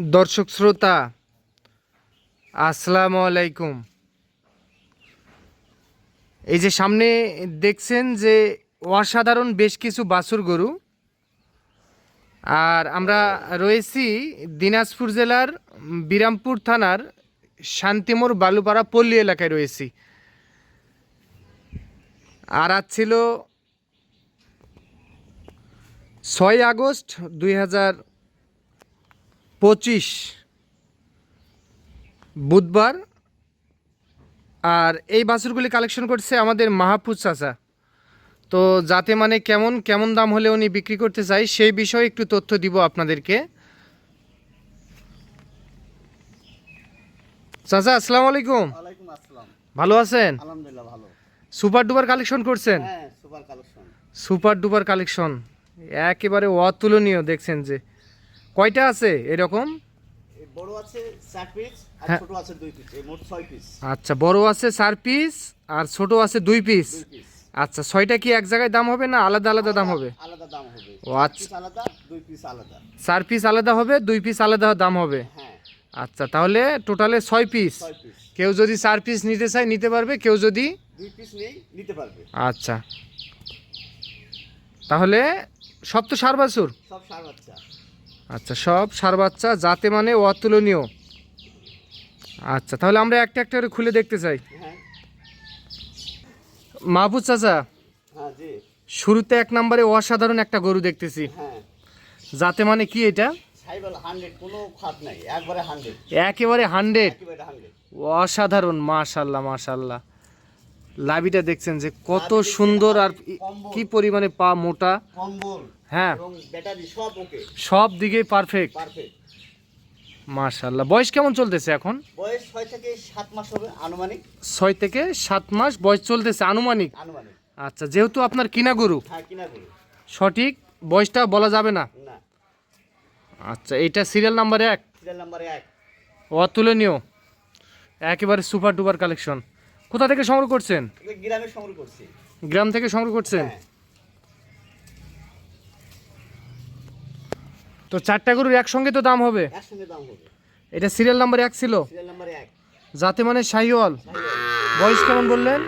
দর্শক শ্রোতা, আসসালামু আলাইকুম। এই যে সামনে দেখছেন যে অসাধারণ বেশ কিছু বাছুর গরু। আর আমরা রয়েছি দিনাজপুর জেলার বিরামপুর থানার শান্তিমোর বালুপাড়া পল্লী এলাকায় রয়েছি। আর আজ ছিল ছয় আগস্ট দুই হাজার পঁচিশ। বুধবার। আর এই বাছুরগুলি কালেকশন করছে আমাদের মাহফুজ চাচা। তো যাতে মানে কেমন কেমন দাম হলে উনি বিক্রি করতে চাই সেই বিষয়ে একটু তথ্য দিব আপনাদেরকে। চাচা আসসালামু আলাইকুম। ভালো আছেন? সুপার ডুপার কালেকশন করছেন? হ্যাঁ সুপার ডুপার কালেকশন একেবারে অতুলনীয় দেখছেন যে। কয়টা আছে এরকম? বড় আছে চার পিস আর হ্যাঁ। ছোট আছে দুই পিস এই মোট ছয় পিস আচ্ছা বড় আছে চার পিস আর ছোট আছে দুই পিস আচ্ছা ছয়টা কি এক জায়গায় দাম হবে না আলাদা আলাদা দাম হবে? আলাদা দাম হবে। ও চার আচ্ছা। পিস আলাদা দুই পিস আলাদা। চার পিস আলাদা হবে দুই পিস আলাদা দাম হবে? হ্যাঁ। আচ্ছা তাহলে টোটালে ছয় পিস ছয় পিস কেউ যদি চার পিস নিতে চায় নিতে পারবে কেউ যদি দুই পিস নেই নিতে পারবে। আচ্ছা। তাহলে সব তো সার বাছুর? সব সার বাচ্চা। আচ্ছা সব সার বাচ্চা যাতে মানে অতুলনীয়। আচ্ছা তাহলে আমরা একটা একটা করে খুলে দেখতে চাই। হ্যাঁ। মাহবুব চাচা হ্যাঁ শুরুতে এক নম্বরে অসাধারণ একটা গরু দেখতেছি। হ্যাঁ। যাতে মানে কি এটা? একেবারে হান্ড্রেড অসাধারণ মাশাল্লাহ মাশাল্লাহ। লাভিটা দেখছেন যে কত সুন্দর আর কি পরিমাণে পা মোটা। হ্যাঁ। সব দিকেই পারফেক্ট মাশাল্লাহ বয়স কেমন চলতেছে এখন? বয়স ছয় থেকে সাত মাস হবে আনুমানিক। ছয় থেকে সাত মাস বয়স চলতেছে আনুমানিক। আচ্ছা যেহেতু আপনার কিনা গরু। হ্যাঁ কিনা করি সঠিক বয়সটা বলা যাবে না? না। আচ্ছা এটা সিরিয়াল নাম্বার এক। সিরিয়াল নাম্বার এক। অতুলনীয়। একেবারে সুপার ডুপার কালেকশন কোথা থেকে সংগ্রহ করছেন? গ্রামে সংগ্রহ করছি। গ্রাম থেকে সংগ্রহ করছেন? হ্যাঁ। তো চারটা গরুর একসঙ্গে তো দাম হবে? এটা সিরিয়াল নাম্বার এক ছিল? যাতে মানে শাহিওয়াল। বয়স কেমন বললেন?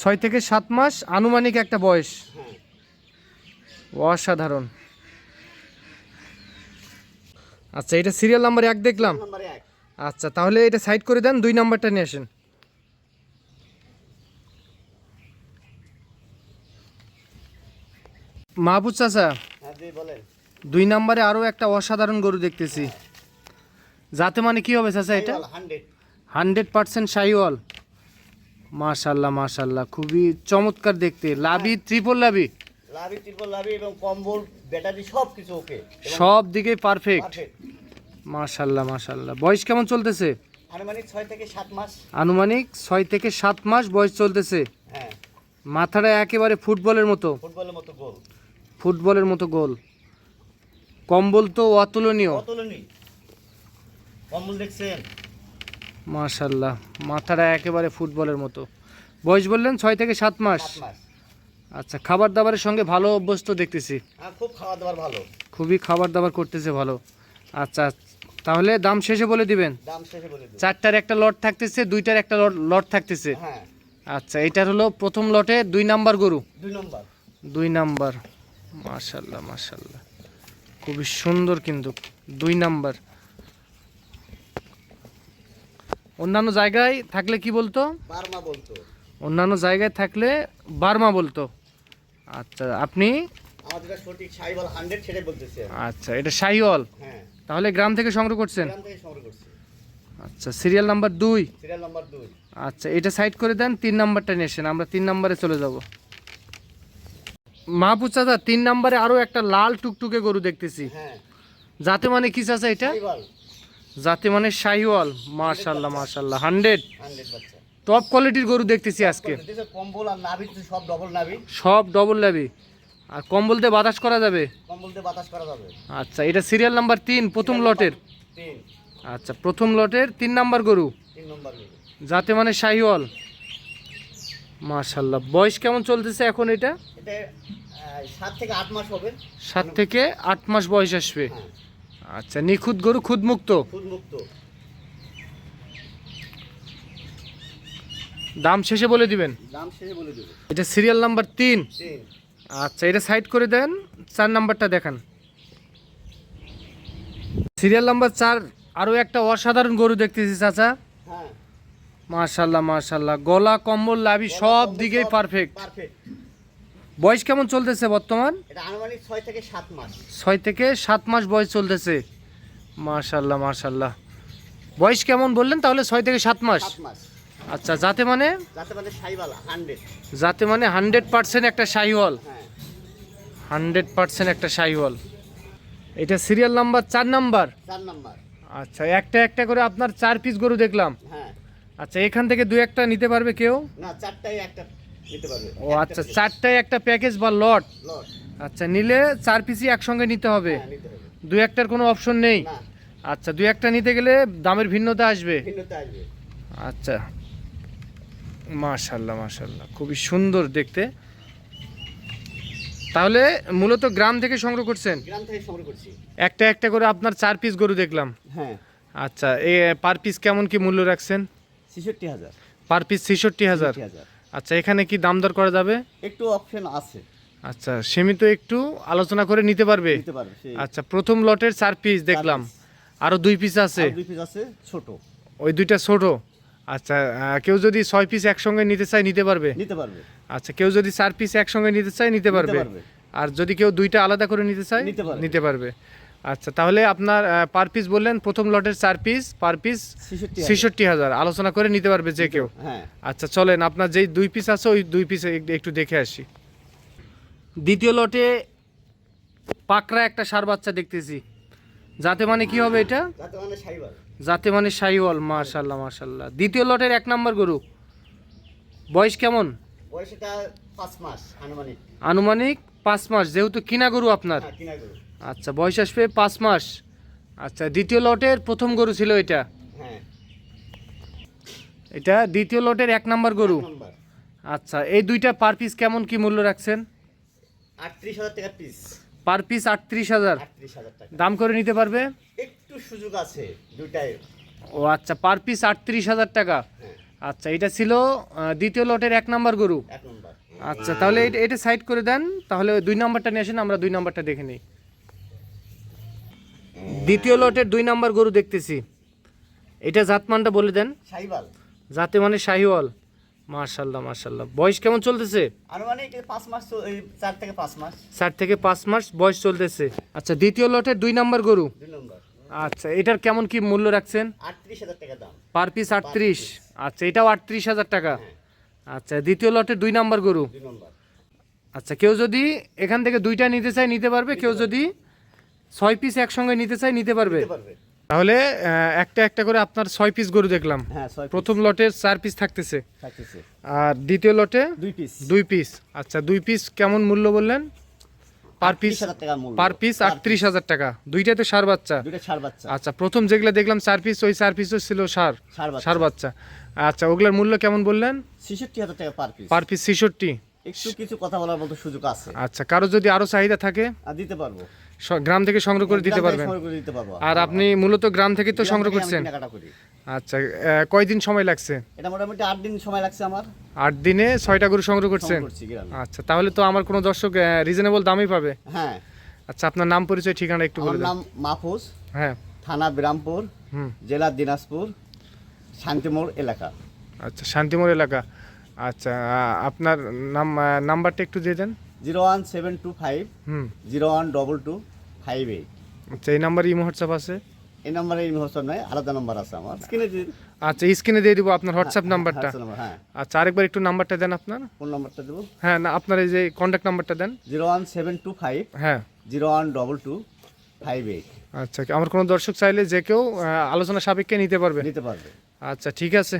ছয় থেকে সাত মাস আনুমানিক। একটা বয়স। হ্যাঁ। অসাধারণ। আচ্ছা এটা সিরিয়াল নাম্বার এক দেখলাম। আচ্ছা তাহলে এটা সাইড করে দেন দুই নাম্বারটা নিয়ে আসেন। মাহবুব চাচা হ্যাঁ দুই নাম্বারে আরও একটা অসাধারণ গরু দেখতেছি। যাতে মানে কি হবে চাচা এটা? হান্ড্রেড। পার্সেন্ট শাহিওয়াল। মাশাল্লাহ মাশাল্লাহ খুবই চমৎকার দেখতে। লাভি ত্রিপল লাভি। লাভি ত্রিপল লাভি এবং কম্বল ব্যাটারি সব কিছু ওকে সব দিকেই পারফেক্ট পারফেক্ট মাশাল্লাহ মাশাল্লাহ। বয়স কেমন চলতেছে? আনুমানিক ছয় থেকে সাত মাস। আনুমানিক ছয় থেকে সাত মাস বয়স চলতেছে। হ্যাঁ। মাথাটা একেবারে ফুটবলের মতো। ফুটবলের মতো গোল। ফুটবলের মতো গোল। কম্বল তো অতুলনীয়। কতলনি কম্বল দেখছেন? মাশাল্লাহ মাথাটা একেবারে ফুটবলের মতো। বয়স বললেন ছয় থেকে সাত মাস। আচ্ছা খাবার দাবারের সঙ্গে ভালো অভ্যস্ত দেখতেছি। হ্যাঁ খুব খাওয়া দাওয়ার ভালো। খুবই খাবার দাবার করতেছে ভালো। আচ্ছা তাহলে দাম শেষে বলে দিবেন? দাম শেষে বলে দেবো চারটার একটা লট থাকতেছে দুইটার একটা লট লট থাকতেছে। হ্যাঁ। আচ্ছা এটার হলো প্রথম লটে দুই নাম্বার গরু? দুই নম্বর। দুই নাম্বার। মাশাল্লাহ মাশাল্লাহ খুবই সুন্দর কিন্তু দুই নাম্বার। অন্যান্য জায়গায় থাকলে কি বলতো? বার্মা বলতো। অন্যান্য জায়গায় থাকলে বার্মা বলতো। আচ্ছা আপনি আমাদের যেটা সঠিক সাইবল হান্ড্রেড সেটাই বলতেছি আচ্ছা এটা শাহিওয়াল হ্যাঁ। তাহলে গ্রাম থেকে সংগ্রহ করছেন? গ্রাম থেকে সংগ্রহ করছি। আচ্ছা সিরিয়াল নাম্বার দুই। সিরিয়াল নাম্বার দুই। আচ্ছা এটা সাইড করে দেন তিন নাম্বারটা নিয়ে এসেন আমরা তিন নাম্বারে চলে যাব। মাহবুব চাচা তিন নাম্বারে আরও একটা লাল টুকটুকে গরু দেখতেছি। হ্যাঁ। যাতে মানে কি চাচা এটা? যাতে মানে শাহিওয়াল মাশাল্লাহ মাশাল্লাহ হান্ড্রেড টপ কোয়ালিটির গরু দেখতেছি আজকে। কম্বল আর নাভি সব ডবল নাভি। সব ডবল লাভি আর কম্বল দিয়ে বাতাস করা যাবে? দিয়ে বাতাস করা যাবে। আচ্ছা এটা সিরিয়াল নাম্বার তিন প্রথম লটের? আচ্ছা প্রথম লটের তিন নাম্বার গরু? তিন নম্বর নিবে যাতে মানে শাহিওয়াল? মাশাল্লাহ বয়স কেমন চলতেছে এখন এটা? সাত থেকে আট মাস হবে। সাত থেকে আট মাস বয়স আসবে। হ্যাঁ। আচ্ছা নিখুঁত গরু খুদমুক্ত? খুদ মুক্ত দাম শেষে বলে দিবেন। দাম শেষে বলে দেবো এটা সিরিয়াল নাম্বার তিন। আচ্ছা এটা সাইড করে দেন। চার নাম্বারটা দেখান। সিরিয়াল নাম্বার চার আরও একটা অসাধারণ গরু দেখতেছি চাচা। হ্যাঁ। মাশাল্লাহ মাশাল্লাহ। গলা কম্বল লাভি সব দিকেই পারফেক্ট বয়স কেমন চলতেছে বর্তমান? ছয় থেকে সাত মাস। বয়স চলতেছে। মাশাল্লাহ মাশাল্লাহ। বয়স কেমন বললেন তাহলে ছয় থেকে সাত মাস? আচ্ছা যাতে মানে? যাতে মানে হান্ড্রেড যাতে মানে হান্ড্রেড পার্সেন্ট একটা শাহিওয়াল। হ্যাঁ। হান্ড্রেড পার্সেন্ট একটা শাহিওয়াল এটা সিরিয়াল নাম্বার চার নাম্বার চার নাম্বার আচ্ছা একটা একটা করে আপনার চার পিস গরু দেখলাম। হ্যাঁ। আচ্ছা এখান থেকে দু একটা নিতে পারবে কেউ? না চারটাই একটা নিতে পারবে। ও আচ্ছা চারটায় একটা প্যাকেজ বা লট লট আচ্ছা নিলে চার পিসই একসঙ্গে নিতে হবে। হ্যাঁ নিতে হবে। দু একটার কোনো অপশন নেই? আচ্ছা দু একটা নিতে গেলে দামের ভিন্নতা আসবে? ভিন্নতা আসবে। আচ্ছা। মাশাল্লাহ মাশাল্লাহ খুবই সুন্দর দেখতে। তাহলে মূলত গ্রাম থেকে সংগ্রহ করছেন? গ্রাম থেকে সংগ্রহ করছি। একটা একটা করে আপনার চার পিস গরু দেখলাম। হ্যাঁ। আচ্ছা এ পার পিস কেমন কি মূল্য রাখছেন? ছেষট্টি হাজার। পার পিস ছেষট্টি হাজার। আচ্ছা এখানে কি দাম দর করা যাবে? একটু অপশন আছে। আচ্ছা সীমিত একটু আলোচনা করে নিতে পারবে? নিতে পারবে আচ্ছা প্রথম লটের চার পিস দেখলাম। আরও দুই পিস আছে? দুই পিস আছে ছোট। ওই দুইটা ছোট? আচ্ছা কেউ যদি ছয় পিস একসঙ্গে নিতে চায় নিতে পারবে? নিতে পারবে। আচ্ছা কেউ যদি চার পিস একসঙ্গে নিতে চায় নিতে পারবে। আর যদি কেউ দুইটা আলাদা করে নিতে চায় নিতে পারবে। আচ্ছা তাহলে আপনার পার পিস বললেন প্রথম লটের চার পিস পার পিস ছেষট্টি ছেষট্টি হাজার। আলোচনা করে নিতে পারবে যে কেউ। হ্যাঁ। আচ্ছা চলেন আপনার যেই দুই পিস আছে ওই দুই পিস একটু দেখে আসি। দ্বিতীয় লটে পাকড়া একটা সার বাচ্চা দেখতেছি। যাতে মানে কি হবে এটা? যাতে মানে সাইবার যাতে মানে মাশাল্লাহ দ্বিতীয় লটের এক নম্বর গরু। বয়স কেমন? আনুমানিক। পাঁচ মাস যেহেতু কিনা গরু আপনার। হ্যাঁ আচ্ছা বয়স আসবে পাঁচ মাস। আচ্ছা দ্বিতীয় লটের প্রথম গরু ছিল এটা? হ্যাঁ। এটা দ্বিতীয় লটের এক নম্বর গরু। আচ্ছা এই দুইটা পার পিস কেমন কি মূল্য রাখছেন? আটত্রিশ হাজার টাকা পিস। পার পিস আটত্রিশ হাজার। দাম করে নিতে পারবে? একটু সুযোগ আছে দুটাই ও আচ্ছা পার পিস আটত্রিশ হাজার টাকা। হ্যাঁ। আচ্ছা এটা ছিল দ্বিতীয় লটের এক নম্বর গরু। আচ্ছা তাহলে এটা- সাইড করে দেন তাহলে দুই নাম্বারটা নিয়ে আসেন আমরা দুই নাম্বারটা দেখে নিই। দ্বিতীয় লটের দুই নাম্বার গরু দেখতেছি। এটা জাতমানটা বলে দেন। যাতে মানে শাহিওয়াল। মার্শাল্লাহ মার্শাল্লাহ বয়স কেমন চলতেছে? আনুমানিক এই পাঁচ মাস চল- এই চার থেকে পাঁচ মাস। চার থেকে পাঁচ মাস বয়স চলতেছে। আচ্ছা দ্বিতীয় লটের দুই নাম্বার গরু? দুই নম্বর। আচ্ছা এটার কেমন কি মূল্য রাখছেন? আটত্রিশ হাজার টাকা দাম। পার পিস আটত্রিশ। আচ্ছা এটাও আটত্রিশ হাজার টাকা। হ্যাঁ। আচ্ছা দ্বিতীয় লটের দুই নাম্বার গরু? দুই নম্বর। আচ্ছা কেউ যদি এখান থেকে দুইটা নিতে চায় নিতে পারবে। কেউ যদি ছয় পিস একসঙ্গে নিতে চায় নিতে পারবে। তাহলে একটা একটা করে আপনার ছয় পিস গরু দেখলাম। হ্যাঁ প্রথম লটে চার পিস থাকতেছে। আর দ্বিতীয় লটে দুই পিস দুই পিস আচ্ছা দুই পিস কেমন মূল্য বললেন? পার পিস পার পিস আটত্রিশ হাজার টাকা। দুইটাই তো সার বাচ্চা। দুইটা আচ্ছা প্রথম যেগুলো দেখলাম চার পিস ওই চার পিসও ছিল সার। সার বাচ্চা। আচ্ছা ওগুলোর মূল্য কেমন বললেন? ছেষট্টি হাজার টাকা পার পিস পার পিস ছেষট্টি। একটু কিছু কথা বলার মতো সুযোগ আছে। আচ্ছা কারও যদি আরও চাহিদা থাকে? দিতে পারব। গ্রাম থেকে সংগ্রহ করে দিতে পারবেন। আর আপনি মূলত গ্রাম থেকে তো সংগ্রহ করছেন? আচ্ছা কয়দিন সময় লাগছে? এটা মোটামুটি আট দিন সময় লাগছে আমার। আট দিনে ছয়টা গরু সংগ্রহ করছেন? আচ্ছা তাহলে তো আমার কোনো দর্শক রিজনেবল দামই পাবে। হ্যাঁ। আচ্ছা আপনার নাম পরিচয় ঠিকানা একটু আমার বলে নাম মাহফুজ। হ্যাঁ। থানা বিরামপুর হুম। জেলা দিনাজপুর শান্তিমোড় এলাকা। আচ্ছা শান্তিমোড় এলাকা। আচ্ছা আপনার নাম নাম্বারটা একটু দিয়ে দেন। Zero one seven two five হুম। Zero one double two five eight আচ্ছা এই নাম্বার ইমো হোয়াটসঅ্যাপ আছে? এই নাম্বারে এই হোয়াটসঅ্যাপ নয় আলাদা নাম্বার আছে আমার। স্ক্রিনে আচ্ছা স্ক্রিনে দিয়ে দিব আপনার হোয়াটসঅ্যাপ নাম্বারটা। হ্যাঁ। আচ্ছা আরেকবার একটু নাম্বারটা দেন আপনার। কোন নাম্বারটা দেবো? হ্যাঁ না আপনার এই যে কন্ট্যাক্ট নাম্বারটা দেন। Zero one seven two five হ্যাঁ। Zero one double two five eight. আচ্ছা আমার কোনো দর্শক চাইলে যে কেউ আলোচনা সাপেক্ষে নিতে পারবে। নিতে পারবে। আচ্ছা ঠিক আছে।